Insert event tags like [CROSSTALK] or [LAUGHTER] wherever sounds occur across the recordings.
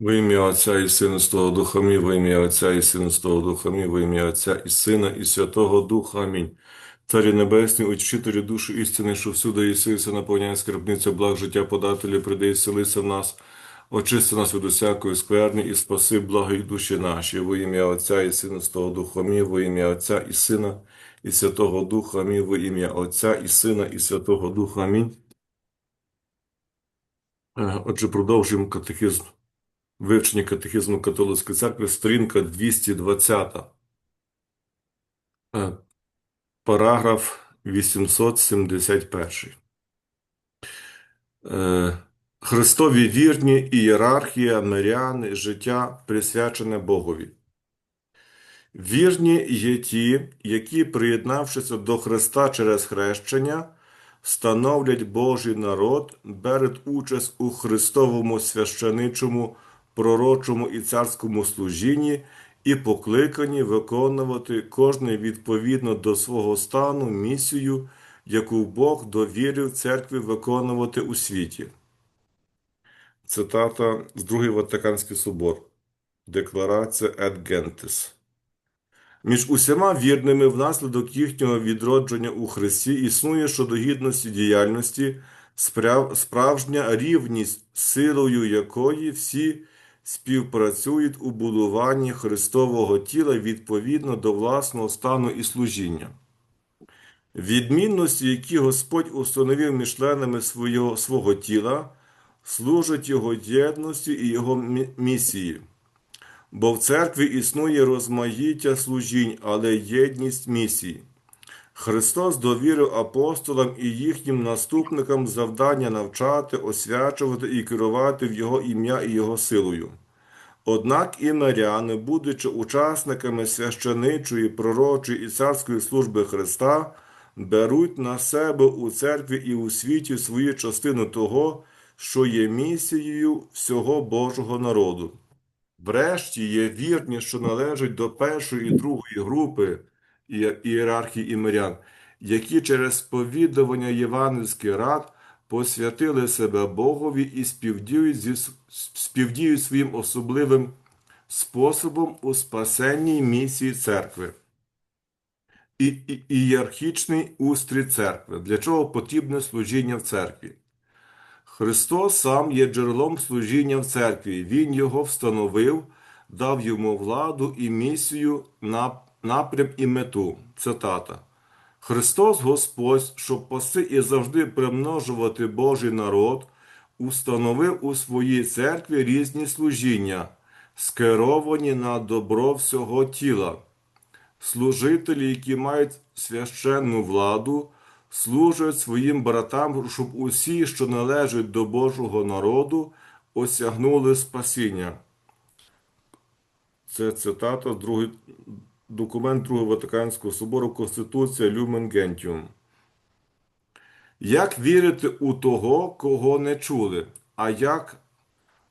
Во ім'я Отця і Сина Святого Духа Амінь, во ім'я Отця і Сина Святого Духа Амінь, во ім'я Отця і Сина і Святого Духа Амінь. Царі Небесні, учителю душі істини, що всюди єсися, наповняє скарбниця благ життя подателі, прийди і селися в нас, очисти нас від усякої скверни і спаси благої душі наші, во ім'я Отця і Сина Святого Духа Амінь, во ім'я Отця і Сина і Святого Духа Амінь, во ім'я Отця і Сина і Святого Духа Амінь. Е, Отже, продовжуємо катехизм. Вивчення катехизму католицької церкви, сторінка 220, Е, параграф 871. Е, Христові вірні, ієрархія, миряни, життя присвячене Богові. Вірні є ті, які, приєднавшися до Христа через хрещення, становлять Божий народ, беруть участь у Христовому священичому, пророчому і царському служінні і покликані виконувати кожне відповідно до свого стану місію, яку Бог довірив церкві виконувати у світі. Цитата з Другий Ватиканський собор. Декларація Ед Гентис. Між усіма вірними внаслідок їхнього відродження у Христі існує щодо гідності діяльності справжня рівність, силою якої всі співпрацюють у будуванні Христового тіла відповідно до власного стану і служіння. Відмінності, які Господь установив між членами свого, свого тіла, служать Його єдності і Його місії. Бо в церкві існує розмаїття служінь, але єдність місій. Христос довірив апостолам і їхнім наступникам завдання навчати, освячувати і керувати в Його ім'я і Його силою. Однак і миряни, будучи учасниками священичої, пророчої і царської служби Христа, беруть на себе у церкві і у світі свою частину того, що є місією всього Божого народу. Врешті є вірні, що належать до першої і другої групи іє- ієрархії і мирян, які через сповідування євангельських рад посвятили себе Богові і співдіють, зі, співдіють своїм особливим способом у спасенній місії церкви. І, і, ієрархічний устрій церкви. Для чого потрібне служіння в церкві? Христос сам є джерелом служіння в церкві. Він його встановив, дав йому владу і місію, нап- напрям і мету. Цитата. Христос Господь, щоб паси і завжди примножувати Божий народ, установив у своїй церкві різні служіння, скеровані на добро всього тіла. Служителі, які мають священну владу, служать своїм братам, щоб усі, що належать до Божого народу, осягнули спасіння. Це цитата з другий, документ Другого Ватиканського собору Конституція Люмен Гентіум. Як вірити у того, кого не чули, а як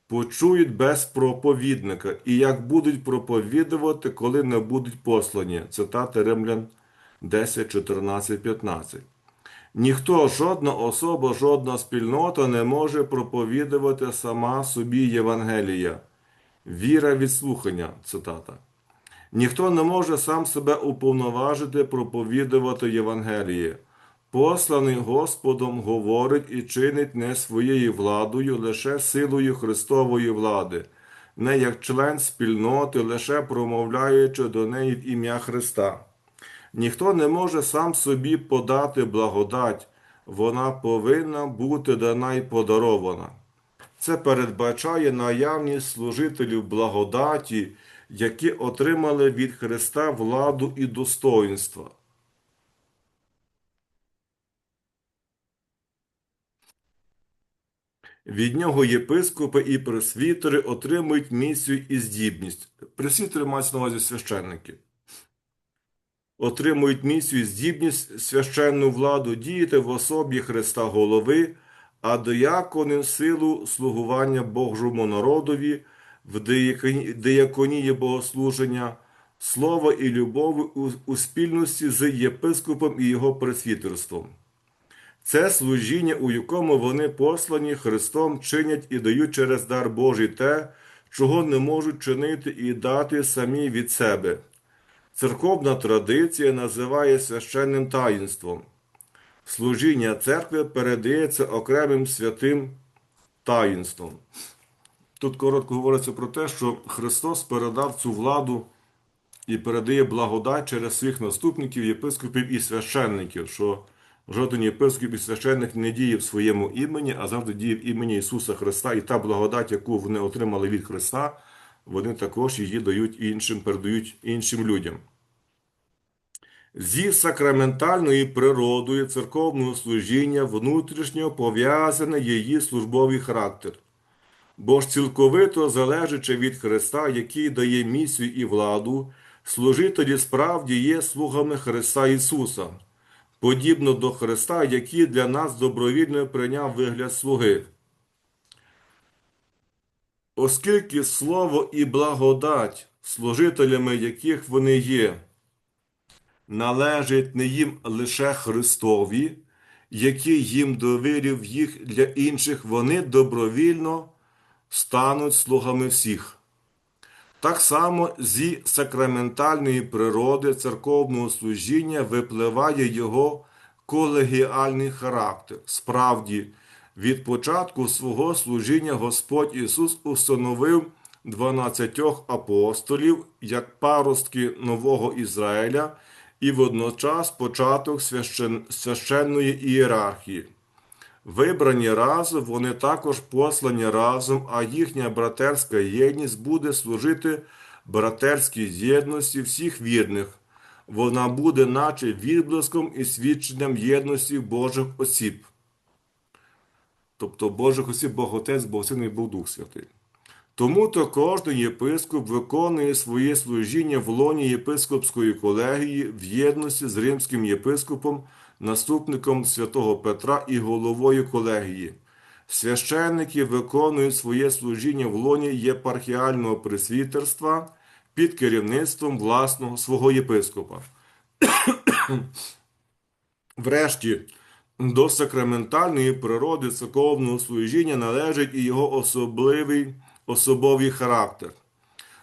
почують без проповідника, і як будуть проповідувати, коли не будуть послані. Цитати Римлян 10, 14, 15. Ніхто, жодна особа, жодна спільнота не може проповідувати сама собі Євангелія. Віра від слухання. Цитата. Ніхто не може сам себе уповноважити проповідувати Євангеліє. Посланий Господом говорить і чинить не своєю владою, лише силою Христової влади, не як член спільноти, лише промовляючи до неї в ім'я Христа. Ніхто не може сам собі подати благодать, вона повинна бути дана й подарована. Це передбачає наявність служителів благодаті, які отримали від Христа владу і достоинства. Від нього єпископи і пресвітери отримують місію і здібність. Пресвітери мають на увазі священники. Отримують місію і здібність священну владу діяти в особі Христа голови, а диякони силу слугування Божому народові, в дияконі- богослуження, слова і любові у, у спільності з єпископом і його пресвітерством. Це служіння, у якому вони послані Христом чинять і дають через дар Божий те, чого не можуть чинити і дати самі від себе. Церковна традиція називає священним таїнством. Служіння церкви передається окремим святим таїнством. Тут коротко говориться про те, що Христос передав цю владу і передає благодать через своїх наступників, єпископів і священників, що жоден єпископ і священник не діє в своєму імені, а завжди діє в імені Ісуса Христа. І та благодать, яку вони отримали від Христа, вони також її дають іншим, передають іншим людям. Зі сакраментальною природою церковного служіння внутрішньо пов'язаний її службовий характер, бо ж цілковито залежачи від Христа, який дає місію і владу, служителі справді є слугами Христа Ісуса, подібно до Христа, який для нас добровільно прийняв вигляд слуги. Оскільки слово і благодать, служителями яких вони є, належить не їм лише Христові, який їм довірив їх для інших, вони добровільно стануть слугами всіх. Так само зі сакраментальної природи церковного служіння випливає його колегіальний характер. Справді, від початку свого служіння Господь Ісус установив 12 апостолів як паростки нового Ізраїля і водночас початок священ... священної ієрархії. Вибрані разом, вони також послані разом, а їхня братерська єдність буде служити братерській єдності всіх вірних. Вона буде, наче відблиском і свідченням єдності Божих осіб. Тобто Божих осіб Бог Отець, Бог Син і Бог Дух Святий. Тому то кожен єпископ виконує своє служіння в лоні єпископської колегії в єдності з римським єпископом, наступником святого Петра і головою колегії. Священники виконують своє служіння в лоні єпархіального пресвітерства під керівництвом власного свого єпископа. [COUGHS] Врешті, до сакраментальної природи церковного служіння належить і його особливий особовий характер.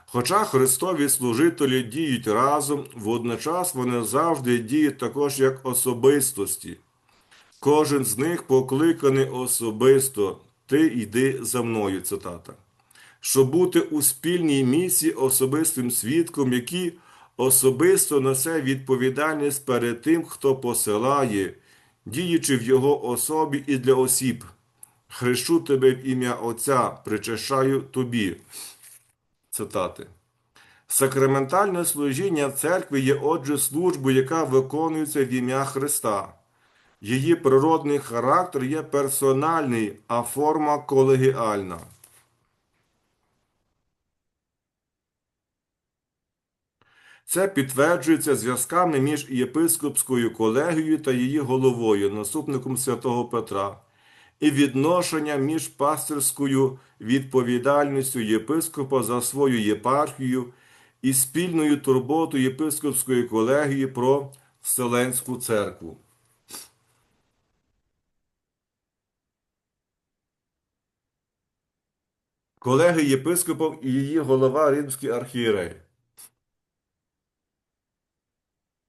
Хоча Христові служителі діють разом, водночас вони завжди діють також як особистості. Кожен з них покликаний особисто, ти йди за мною, цитата. Щоб бути у спільній місії особистим свідком, який особисто несе відповідальність перед тим, хто посилає, діючи в його особі і для осіб. Хрещу тебе в ім'я Отця, причащаю тобі. Цитати. Сакраментальне служіння церкви є отже службою, яка виконується в ім'я Христа. Її природний характер є персональний, а форма колегіальна. Це підтверджується зв'язками між єпископською колегією та її головою, наступником святого Петра, і відношення між пастирською відповідальністю єпископа за свою єпархію і спільною турботою єпископської колегії про Вселенську церкву. Колеги єпископов і її голова римський архієрей.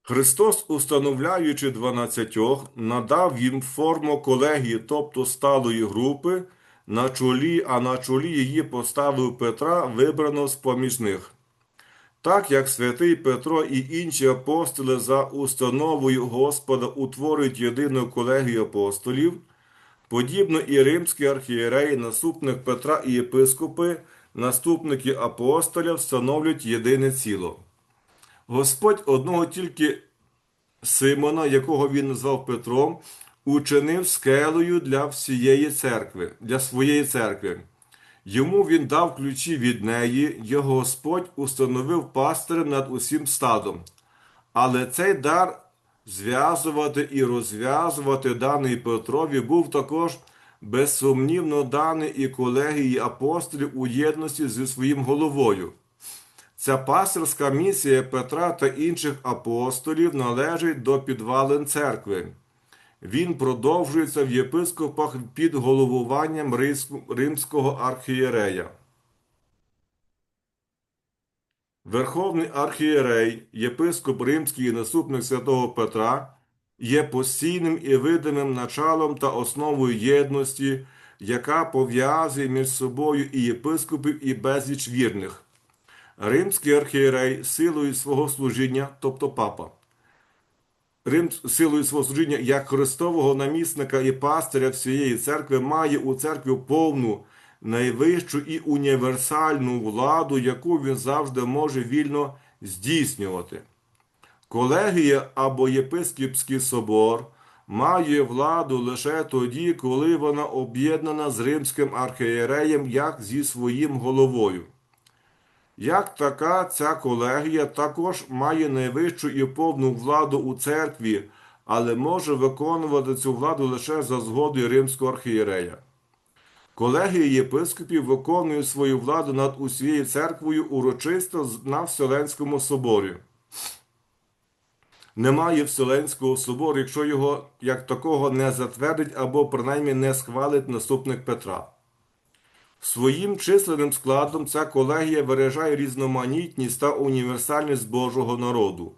Христос, установляючи дванадцятьох, надав їм форму колегії, тобто сталої групи, на чолі, а на чолі її поставив Петра, вибраного з поміж них. Так як святий Петро і інші апостоли за установою Господа утворюють єдину колегію апостолів, подібно і римські архієреї, наступник Петра і єпископи, наступники апостолів встановлюють єдине ціло. Господь одного тільки Симона, якого він назвав Петром, учинив скелею для всієї церкви, для своєї церкви. Йому він дав ключі від неї, його Господь установив пастирем над усім стадом. Але цей дар зв'язувати і розв'язувати даний Петрові був також безсумнівно даний і колегії апостолів у єдності зі своїм головою. Ця пастирська місія Петра та інших апостолів належить до підвалин церкви. Він продовжується в єпископах під головуванням римського архієрея. Верховний архієрей, єпископ Римський і наступник святого Петра є постійним і видимим началом та основою єдності, яка пов'язує між собою і єпископів, і безліч вірних. Римський архієрей силою свого служіння, тобто папа, Рим силою свого служіння як Христового намісника і пастиря всієї церкви має у церкві повну, найвищу і універсальну владу, яку він завжди може вільно здійснювати. Колегія або єпископський собор має владу лише тоді, коли вона об'єднана з римським архієреєм як зі своїм головою. Як така ця колегія також має найвищу і повну владу у церкві, але може виконувати цю владу лише за згодою римського архієрея. Колегія єпископів виконує свою владу над усією церквою урочисто на Вселенському соборі. Немає Вселенського собору, якщо його як такого не затвердить або принаймні не схвалить наступник Петра. Своїм численним складом ця колегія виражає різноманітність та універсальність Божого народу.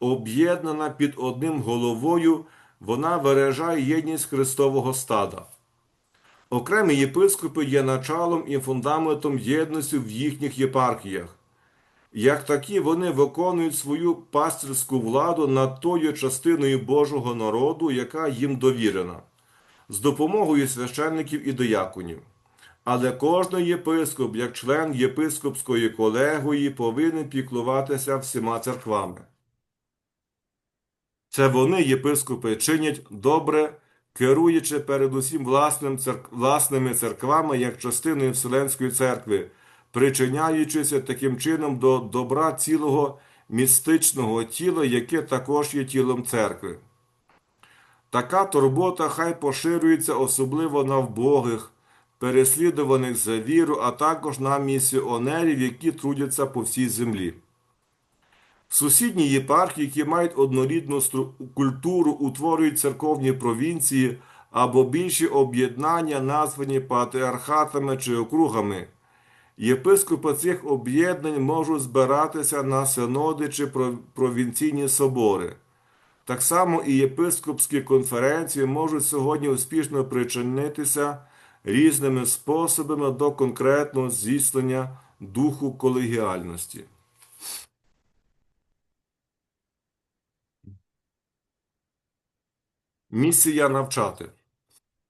Об'єднана під одним головою, вона виражає єдність Христового стада. Окремі єпископи є началом і фундаментом єдності в їхніх єпархіях. Як такі, вони виконують свою пастирську владу над тою частиною Божого народу, яка їм довірена, з допомогою священників і дояконів. Але кожен єпископ, як член єпископської колегії, повинен піклуватися всіма церквами. Це вони, єпископи, чинять добре, керуючи передусім власним церк... власними церквами як частиною Вселенської церкви, причиняючися таким чином до добра цілого містичного тіла, яке також є тілом церкви. Така турбота хай поширюється особливо на вбогих, переслідуваних за віру, а також на місіонерів, які трудяться по всій землі. Сусідні єпархії, які мають однорідну культуру, утворюють церковні провінції або більші об'єднання, названі патріархатами чи округами. Єпископи цих об'єднань можуть збиратися на синоди чи провінційні собори. Так само і єпископські конференції можуть сьогодні успішно причинитися різними способами до конкретного здійснення духу колегіальності. Місія навчати.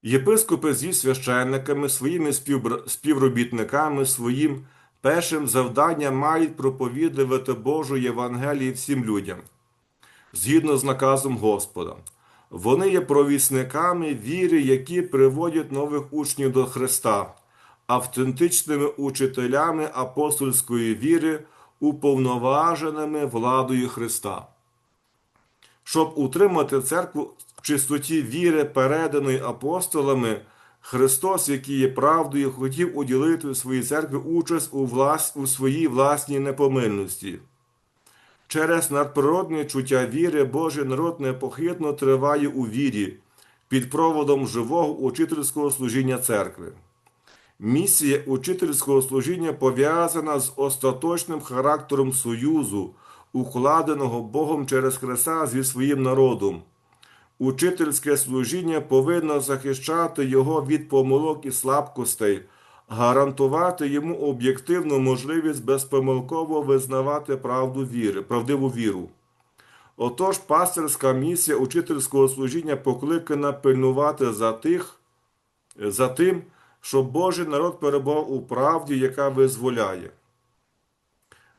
Єпископи зі священниками, своїми співробітниками, своїм першим завданням мають проповідувати Божу Євангелії всім людям, згідно з наказом Господа. Вони є провісниками віри, які приводять нових учнів до Христа, автентичними учителями апостольської віри, уповноваженими владою Христа. Щоб утримати церкву в чистоті віри, переданої апостолами, Христос, який є правдою, хотів уділити своїй церкві участь у, влас... у своїй власній непомильності. Через надприродне чуття віри Божий народ непохитно триває у вірі під проводом живого учительського служіння церкви. Місія учительського служіння пов'язана з остаточним характером союзу, укладеного Богом через Христа зі своїм народом. Учительське служіння повинно захищати його від помилок і слабкостей гарантувати йому об'єктивну можливість безпомилково визнавати правду віри, правдиву віру. Отож, пастирська місія учительського служіння покликана пильнувати за тих, за тим, щоб Божий народ перебував у правді, яка визволяє.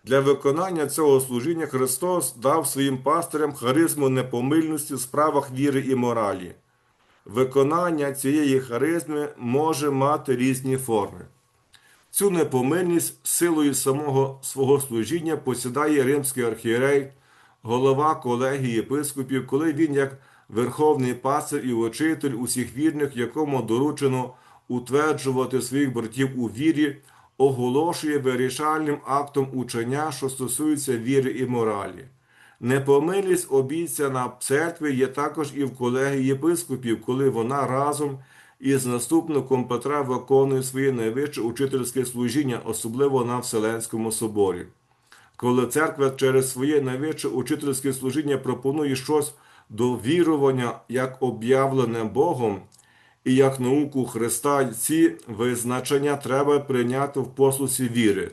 Для виконання цього служіння Христос дав своїм пастирям харизму непомильності в справах віри і моралі виконання цієї харизми може мати різні форми. Цю непомильність силою самого свого служіння посідає римський архієрей, голова колегії єпископів, коли він, як верховний пастир і учитель усіх вірних, якому доручено утверджувати своїх братів у вірі, оголошує вирішальним актом учення, що стосується віри і моралі. Непомилість обіцяна в церкві є також і в колегії єпископів, коли вона разом із наступником Петра виконує своє найвище учительське служіння, особливо на Вселенському соборі. коли церква через своє найвище учительське служіння пропонує щось до вірування як об'явлене Богом і як науку Христа, ці визначення треба прийняти в послусі віри.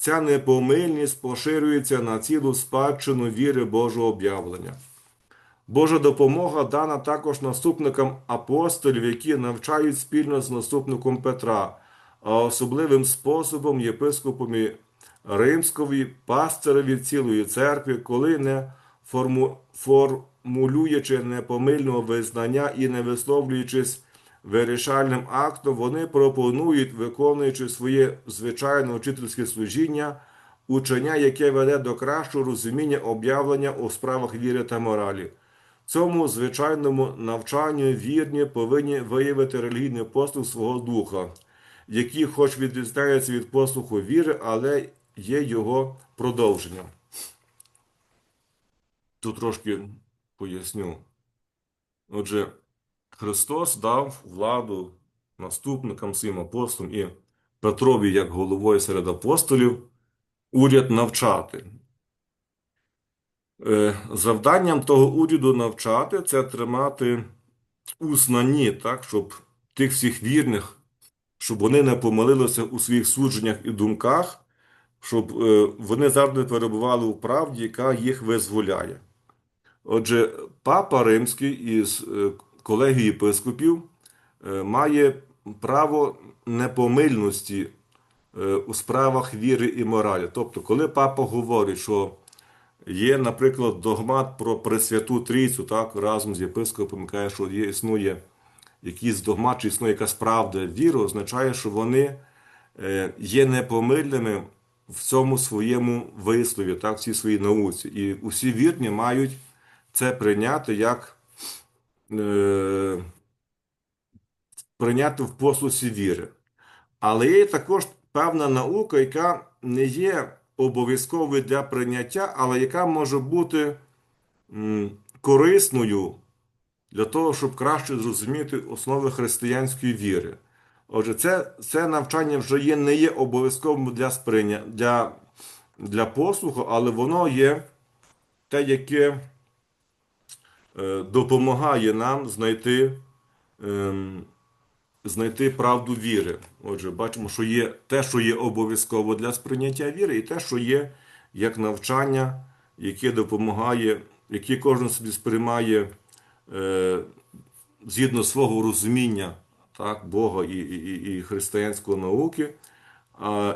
Ця непомильність поширюється на цілу спадщину віри Божого об'явлення. Божа допомога дана також наступникам апостолів, які навчають спільно з наступником Петра, а особливим способом єпископові Римської пастиреві цілої церкви, коли не формулюючи непомильного визнання і не висловлюючись вирішальним актом, вони пропонують, виконуючи своє звичайне учительське служіння, учення, яке веде до кращого розуміння об'явлення у справах віри та моралі. Цьому звичайному навчанню вірні повинні виявити релігійний послуг свого духа, який, хоч відрізняється від послуху віри, але є його продовженням. Тут трошки поясню. Отже, Христос дав владу наступникам своїм апостолам і Петрові, як головою серед апостолів, уряд навчати. Е, Завданням того уряду навчати це тримати у знанні, так, щоб тих всіх вірних, щоб вони не помилилися у своїх судженнях і думках, щоб е, вони завжди перебували у правді, яка їх визволяє. Отже, папа Римський із е, колегії єпископів е, має право непомильності е, у справах віри і моралі. Тобто, коли папа говорить, що є, наприклад, догмат про Пресвяту Трійцю, так, разом з єпископом каже, що є, існує якийсь догмат, чи існує якась правда віри, означає, що вони е, є непомильними в цьому своєму вислові, так, цій своїй науці. І усі вірні мають це прийняти як е, прийняти в послусі віри. Але є також певна наука, яка не є обов'язковою для прийняття, але яка може бути корисною для того, щоб краще зрозуміти основи християнської віри. Отже, це, це навчання вже є, не є обов'язковим для сприйня, для, для послуху, але воно є те, яке допомагає нам знайти, ем, знайти правду віри. Отже, бачимо, що є те, що є обов'язково для сприйняття віри, і те, що є як навчання, яке допомагає, яке кожен собі сприймає е, згідно свого розуміння так, Бога і, і, і християнської науки.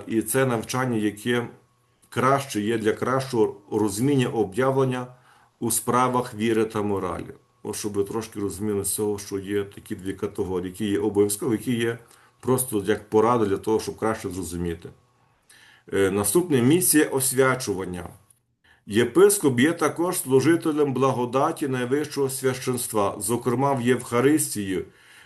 І це навчання, яке краще є для кращого розуміння об'явлення у справах віри та моралі. Ось, щоб ви трошки розуміли з цього, що є такі дві категорії, які є обов'язкові, які є просто як порада для того, щоб краще зрозуміти. Е, Наступне місія освячування. Єпископ є також служителем благодаті найвищого священства, зокрема в Євхаристії,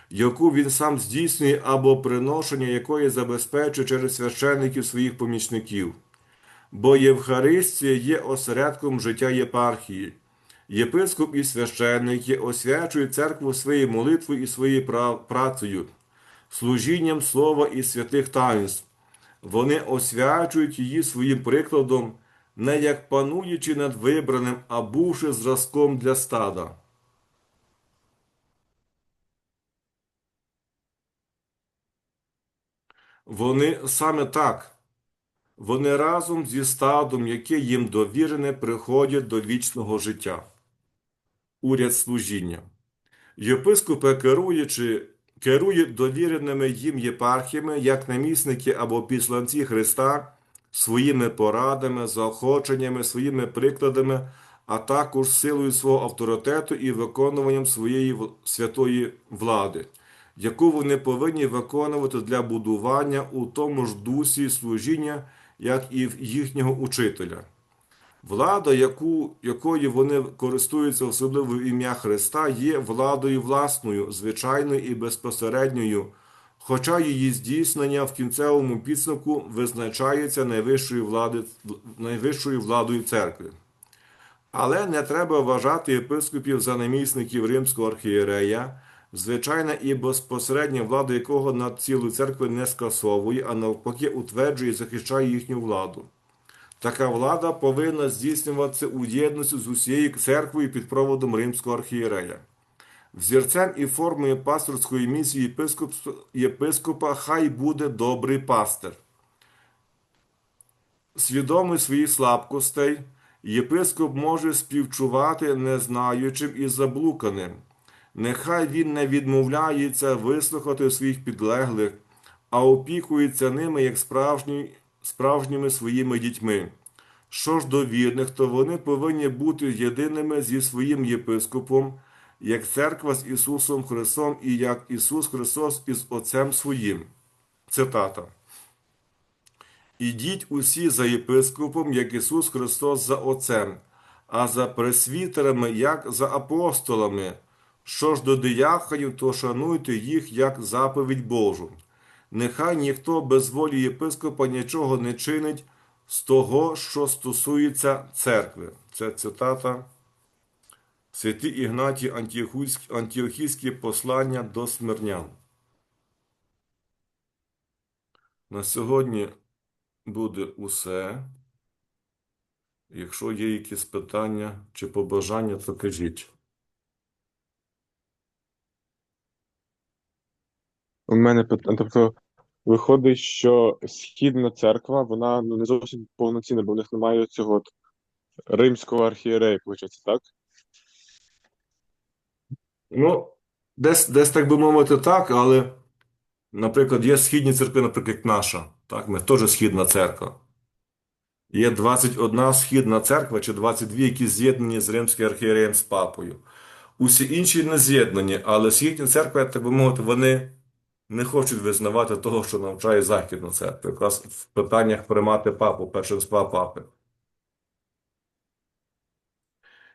яку він сам здійснює або приношення якої забезпечує через священників своїх помічників. Бо Євхаристія є осередком життя єпархії. Єпископ і священники освячують церкву своєю молитвою і своєю працею, служінням слова і святих таїнств. Вони освячують її своїм прикладом, не як пануючи над вибраним, а бувши зразком для стада. Вони саме так. Вони разом зі стадом, яке їм довірене, приходять до вічного життя. Уряд служіння. Єпископи, керуючи, керують довіреними їм єпархіями, як намісники або післанці Христа, своїми порадами, заохоченнями, своїми прикладами, а також силою свого авторитету і виконуванням своєї святої влади, яку вони повинні виконувати для будування у тому ж дусі служіння, як і в їхнього учителя. Влада, яку, якою вони користуються особливо в ім'я Христа, є владою власною, звичайною і безпосередньою, хоча її здійснення в кінцевому підсумку визначається найвищою, влади, найвищою владою церкви. Але не треба вважати єпископів за намісників римського архієрея, звичайна і безпосередня влада якого над цілою церкви не скасовує, а навпаки утверджує і захищає їхню владу. Така влада повинна здійснюватися у єдності з усією церквою під проводом римського архієрея. Взірцем і формою пасторської місії єпископа хай буде добрий пастир. Свідомий своїх слабкостей, єпископ може співчувати незнаючим і заблуканим. Нехай він не відмовляється вислухати своїх підлеглих, а опікується ними як справжні, справжніми своїми дітьми. Що ж до вірних, то вони повинні бути єдиними зі своїм єпископом, як церква з Ісусом Христом і як Ісус Христос із Отцем Своїм. Цитата. Ідіть усі за єпископом, як Ісус Христос за Отцем, а за пресвітерами, як за апостолами. Що ж до дияконів, то шануйте їх як заповідь Божу. Нехай ніхто без волі єпископа нічого не чинить з того, що стосується церкви. Це цитата Святі Антіохійське Антіохійське послання до смирнян. На сьогодні буде усе. Якщо є якісь питання чи побажання, то кажіть. У мене питання, тобто виходить, що східна церква, вона ну, не зовсім повноцінна, бо в них немає цього от римського архієрея, виходить, так? Ну, десь, десь так би мовити, так, але, наприклад, є східні церкви, наприклад, наша. Так, ми теж східна церква. Є 21 східна церква чи 22, які з'єднані з римським архієреєм з папою. Усі інші не з'єднані, але східні церкви, так би мовити, вони не хочуть визнавати того, що навчає Західну церкву, якраз в питаннях приймати папу, першинства папи.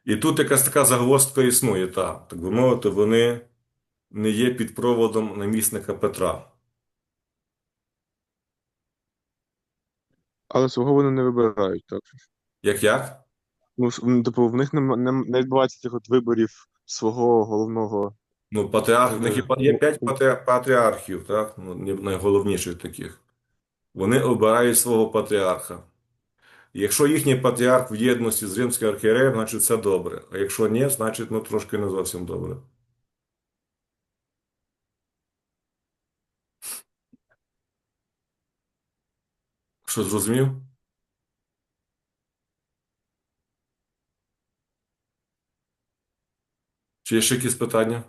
І тут якась така загвоздка існує, так. Так би мовити, вони не є під проводом намісника Петра. Але свого вони не вибирають, так? Як як? Ну, типу, в них нема- не, не відбувається цих от виборів свого головного. Ну, патріарх, в них є, Е, є ну, п'ять патрі- патріархів, так? Ну, ні- найголовніших таких. Вони обирають свого патріарха. Якщо їхній патріарх в єдності з римським архієреєм, значить це добре. А якщо ні, значить ну трошки не зовсім добре. Що зрозумів? Чи є ще якісь питання?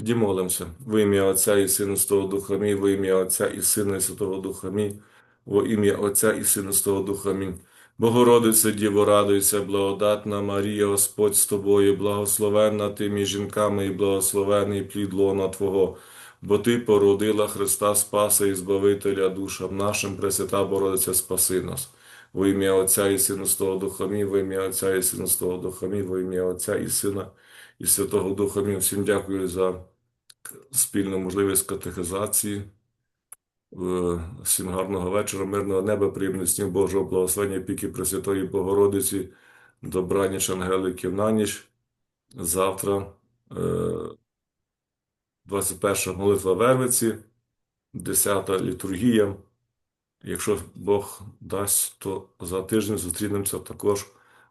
Тоді молимося. Во ім'я Отця і Сина Святого Духа Мій, во ім'я Отця і Сина і Святого Духа Мій, во ім'я Отця і Сина Святого Духа Мій. Богородице, Діво, радуйся, благодатна Марія, Господь з тобою, благословенна ти між жінками і благословений плід лона Твого, бо Ти породила Христа Спаса і Збавителя душам нашим, Пресвята Бородиця, спаси нас. Во ім'я Отця і Сина Святого Духа Мій, во ім'я Отця і Сина Святого Духа Мій, во ім'я Отця і Сина і Святого Духа Мій. Всім дякую за спільну можливість катехизації. Е, Всім гарного вечора, мирного неба, приємних снів Божого благословення, піки Пресвятої Богородиці, добраніч ангеликів на ніч. Завтра е, 21 молитва Вервиці, 10 літургія. Якщо Бог дасть, то за тиждень зустрінемося також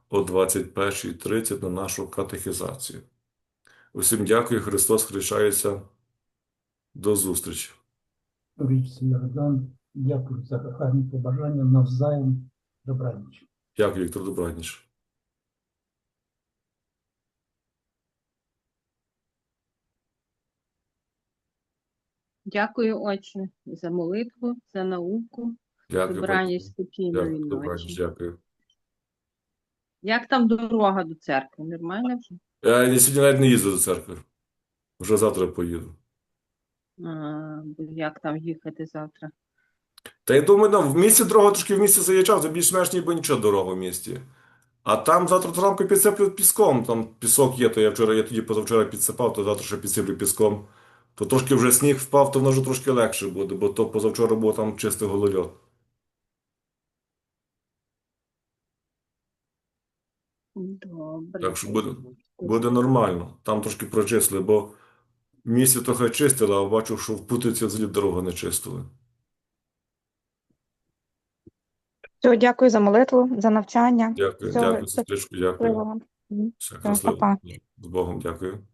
о 21.30 на нашу катехізацію. Усім дякую, Христос хрещається. До зустрічі. Річці Йордан, дякую за гарні побажання навзаєм. Добраніч. Дякую, Віктор Добраніч. Дякую, Отче, за молитву, за науку. Дякую, Добраніч, спокійної Дякую, Добраніч, ночі. дякую. Як там дорога до церкви? Нормально вже? Я сьогодні навіть не їздив до церкви. Вже завтра поїду. А, як там їхати завтра? Та я думаю, ну, в місті дорога трошки в місті заїжджав, це більш-менш ніби нічого дорога в місті. А там завтра зранку підсиплю піском. Там пісок є, то я вчора, я тоді позавчора підсипав, то завтра ще підсиплю піском. То трошки вже сніг впав, то воно вже трошки легше буде, бо то позавчора було там чистий голольот. Добре. Так що буде, буде нормально. Там трошки прочисли, бо Місце трохи чистила, а бачу, що в Путиці взагалі дорогу не чистили. Все, дякую за молитву, за навчання. Дякую, Всього дякую, сестричку, дякую. Все, Все, па-па. З Богом дякую.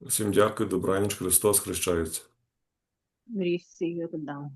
Всім дякую, добраніч, Христос хрещається. В річці Йордан.